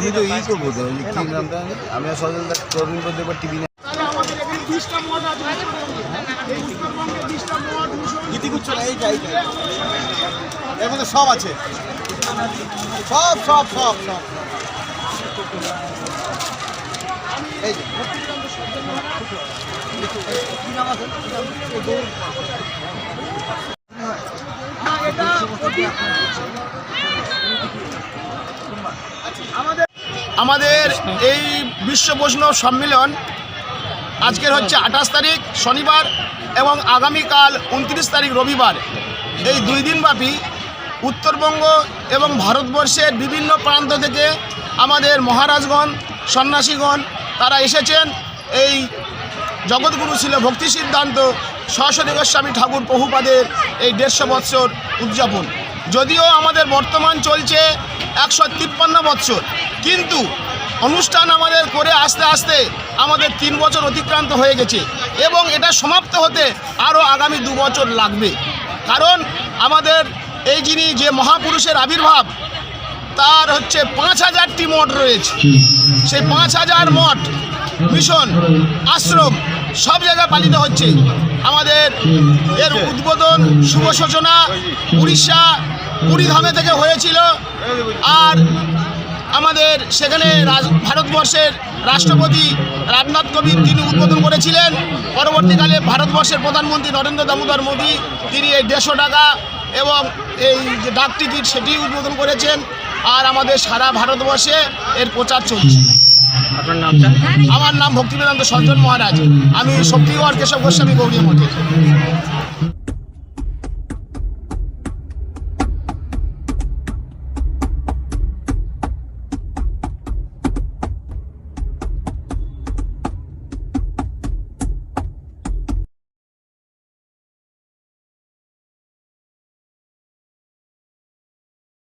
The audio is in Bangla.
করব তো ওই যে কি নামটা? আমি সজল টিভি এর মধ্যে সব আছে। সব সব সব সব। এই যে। এটা অতি- আমাদের আমাদের এই বিশ্ব বৈষ্ণব সম্মেলন আজকের হচ্ছে আঠাশ তারিখ, শনিবার এবং আগামীকাল উনত্রিশ তারিখ, রবিবার। এই দুই দিনব্যাপী উত্তরবঙ্গ এবং ভারতবর্ষের বিভিন্ন প্রান্ত থেকে আমাদের মহারাজগণ, সন্ন্যাসীগণ, তারা এসেছেন। এই জগৎগুরু ছিল ভক্তি সিদ্ধান্ত সরস্বতী গোস্বামী ঠাকুর প্রভুপাদের এই দেড়শো বৎসর উদযাপন। যদিও আমাদের বর্তমান চলছে একশো তিপ্পান্ন বৎসর, কিন্তু অনুষ্ঠান আমাদের করে আস্তে আস্তে আমাদের তিন বছর অতিক্রান্ত হয়ে গেছে এবং এটা সমাপ্ত হতে আরও আগামী দু বছর লাগবে। কারণ আমাদের এই যিনি যে মহাপুরুষের আবির্ভাব, তার হচ্ছে পাঁচ হাজারটি মঠ রয়েছে। সেই পাঁচ হাজার মঠ মিশন আশ্রম সব জায়গায় পালিত হচ্ছে। আমাদের এর উদ্বোধন শুভ সূচনা উড়িষ্যা পুরীধামে থেকে হয়েছিল। আর আমাদের সেখানে ভারতবর্ষের রাষ্ট্রপতি রামনাথ কোবিন্দ তিনি উদ্বোধন করেছিলেন। পরবর্তীকালে ভারতবর্ষের প্রধানমন্ত্রী নরেন্দ্র দামোদর মোদী তিনি এই দেড়শো টাকা এবং এই যে ডাক টিকিট সেটি উদ্বোধন করেছেন। আর আমাদের সারা ভারতবর্ষে এর প্রচার চলছে। আমার নাম ভক্তিবেদান্ত সজ্জন মহারাজ। আমি শক্তিগড় কেশব গোস্বামী গৌরী মঠে।